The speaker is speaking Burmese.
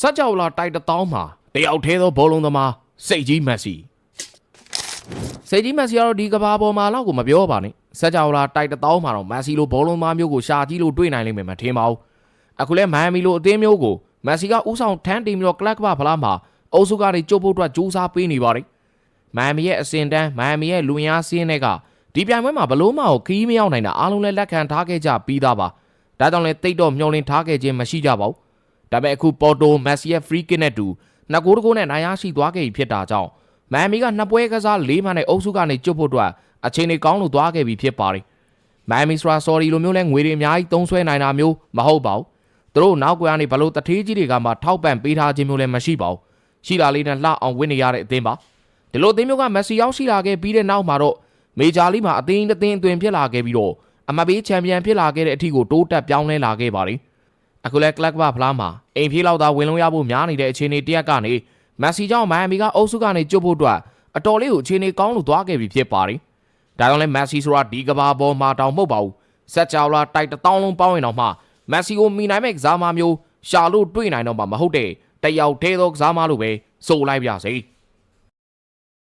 စက်ကြောလာတိုက်တစ်တောင်းမှာတယောက်သေးသောဘောလုံးသမားစိတ်ကြီးမက်ဆီစိတ်ကြီးမက်ဆီကတော့ဒီကဘာပေါ်မှာတော့ကိုမပြောပါနဲ့စက်ကြောလာတိုက်တစ်တောင်းမှာတော့မက်ဆီလိုဘောလုံးသမားမျိုးကိုရှာကြည့်လို့တွေ့နိုင်လိမ့်မယ်မထင်ပါဘူးအခုလဲမိုင်မီလိုအသင်းမျိုးကိုမက်ဆီကဥဆောင်ထမ်းတင်ပြီးတော့ကလပ်ကဘာဖလားမှာအုပ်စုကနေကြိုးဖို့အတွက်ကြိုးစားပေးနေပါတယ်မိုင်မီရဲ့အစင်တန်းမိုင်မီရဲ့လူရင်းစင်းတွေကဒီပြိုင်ပွဲမှာဘလို့မအောင်ခီးမရောက်နိုင်တာအားလုံးလည်းလက်ခံထားခဲ့ကြပြီးသားပါဒါကြောင့်လည်းတိတ်တော့မျောလင်းထားခဲ့ခြင်းမရှိကြပါဘူး ဒါပေမဲ့အခုပေါ်တိုမက်ဆီရဲ့ free kick နဲ့တူနှစ်ဂိုးတစ်ဂိုးနဲ့နိုင်ရရှိသွားခဲ့ပြီဖြစ်တာကြောင့်မန်မီကနှစ်ပွဲကစားလေးမှနဲ့အုပ်စုကနေကျွတ်ဖို့အတွက်အချိန်တွေကောင်းလို့သွားခဲ့ပြီဖြစ်ပါတယ်။မန်မီစရာဆော်ရီလိုမျိုးလဲငွေတွေအများကြီးသုံးဆွဲနိုင်တာမျိုးမဟုတ်ပါဘူး။သူတို့နောက်ကွယ်ကနေဘလို့တထေးကြီးတွေကမှထောက်ပံ့ပေးထားခြင်းမျိုးလည်းမရှိပါဘူး။ရှိလာလေးနဲ့လှအောင်ဝင်းနေရတဲ့အသင်းပါ။ဒီလိုအသင်းမျိုးကမက်ဆီရောက်ရှိလာခဲ့ပြီးတဲ့နောက်မှာတော့မေဂျာလိမှာအသင်းတစ်သင်းအသွင်ဖြစ်လာခဲ့ပြီးတော့အမပေးချန်ပီယံဖြစ်လာခဲ့တဲ့အထိကိုတိုးတက်ပြောင်းလဲလာခဲ့ပါတယ်။ အခုလဲကလပ်ကဘာဖလားမှာအိမ်ပြေးလောက်သာဝင်လုံးရဖို့များနေတဲ့အခြေအနေတရက်ကနေမက်ဆီကြောင့်မိုင်ယာမီကအုပ်စုကနေကျွတ်ဖို့အတွက်အတော်လေးကိုအခြေအနေကောင်းလို့သွားခဲ့ပြီဖြစ်ပါတယ်။ဒါကြောင့်လဲမက်ဆီဆိုတာဒီကဘာပေါ်မှာတောင်မဟုတ်ပါဘူး။ဆက်ကြောလာတိုက်တစ်တောင်းလုံးပေါင်းရင်တော့မှမက်ဆီကိုမိနိုင်မဲ့ကစားမမျိုးရှာလို့တွေ့နိုင်တော့မှမဟုတ်တဲ့တယောက်သေးသောကစားမလို့ပဲစိုးလိုက်ပြစေ။